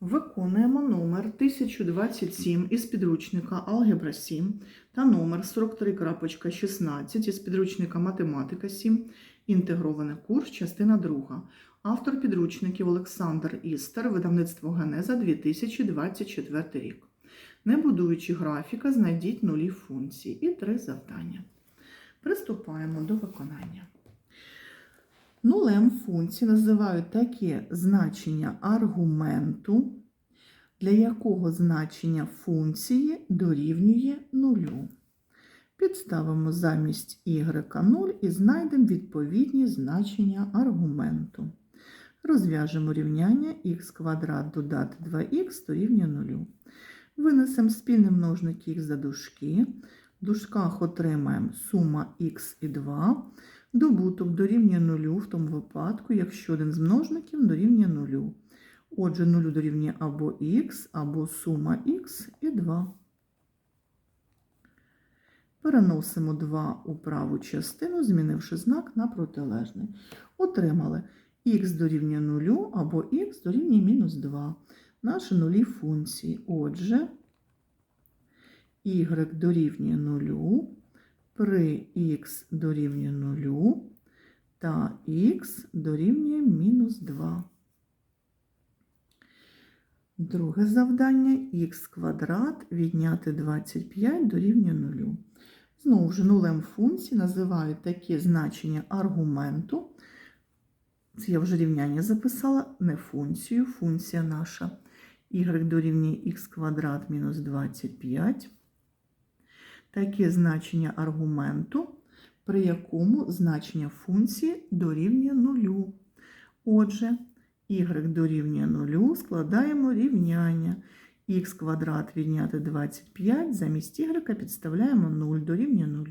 Виконуємо номер 1027 із підручника Алгебра 7 та номер 43.16 із підручника Математика 7. Інтегрований курс, частина 2. Автор підручників Олександр Істер, видавництво Генеза 2024 рік. Не будуючи графіка, знайдіть нулі функції і три завдання. Приступаємо до виконання. Нулем функції називають таке значення аргументу, для якого значення функції дорівнює нулю. Підставимо замість y 0 і знайдемо відповідні значення аргументу. Розв'яжемо рівняння х квадрат додати 2х дорівнює 0. Винесемо спільний множник х за дужки. В дужках отримаємо сума х і 2. Добуток дорівнює 0 в тому випадку, якщо один з множників дорівнює 0. Отже, 0 дорівнює або х, або сума х і 2. Переносимо 2 у праву частину, змінивши знак на протилежний. Отримали х дорівнює 0 або х дорівнює мінус 2. Наші нулі функції. Отже, y дорівнює 0 при х дорівнює 0 та х дорівнює мінус 2. Друге завдання х квадрат відняти 25 дорівнює 0. Знову ж нулем функції називають такі значення аргументу. Це я вже рівняння записала, не функцію, функція наша. y дорівнює х квадрат мінус 25 таке значення аргументу, при якому значення функції дорівнює нулю. Отже, y дорівнює нулю складаємо рівняння. х квадрат відняти 25, замість y підставляємо 0 дорівнює 0.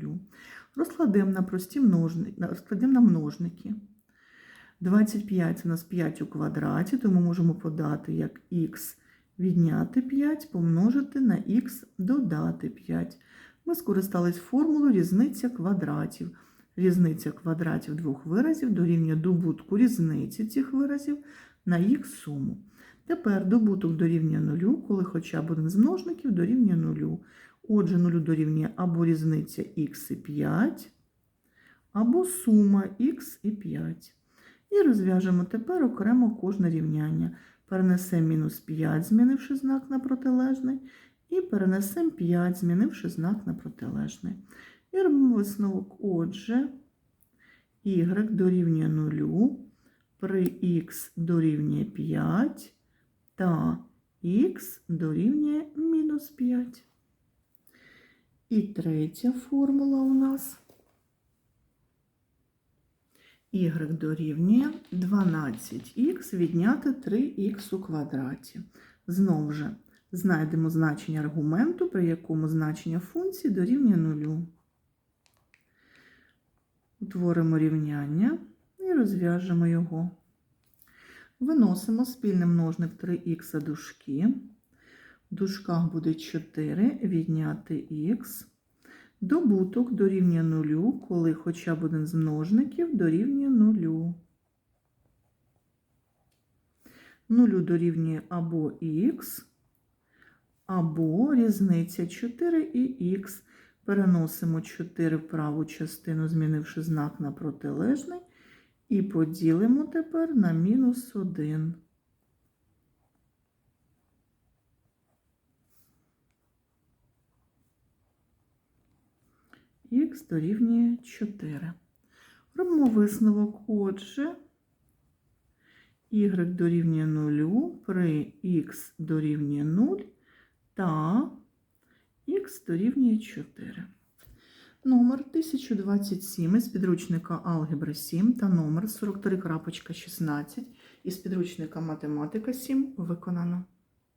Розкладемо на прості множники, розкладемо на множники. 25 це у нас 5 у квадраті, тому можемо подати як х відняти 5 помножити на х додати 5 ми скористались формулою різниця квадратів. Різниця квадратів двох виразів дорівнює добутку різниці цих виразів на їх суму. Тепер добуток дорівнює нулю, коли хоча б один з множників дорівнює нулю. Отже, нулю дорівнює або різниця х і 5, або сума х і 5. І розв'яжемо тепер окремо кожне рівняння. Перенесемо мінус 5, змінивши знак на протилежний. І перенесемо 5, змінивши знак на протилежний. І робимо висновок. Отже, y дорівнює 0, при х дорівнює 5 та х дорівнює мінус 5. І третя формула у нас y дорівнює 12х відняти 3х у квадраті. Знову ж, Знайдемо значення аргументу, при якому значення функції дорівнює нулю. Утворимо рівняння і розв'яжемо його. Виносимо спільний множник 3х дужки. В дужках буде 4 відняти х. Добуток дорівнює нулю, коли хоча б один з множників дорівнює нулю. Нулю дорівнює або х, або різниця 4 і х. Переносимо 4 в праву частину, змінивши знак на протилежний, і поділимо тепер на мінус 1. Х дорівнює 4. Робимо висновок, отже, y дорівнює 0, при х дорівнює 0 та х дорівнює 4. Номер 1027 із підручника Алгебра 7 та номер 43.16 із підручника Математика 7 виконано.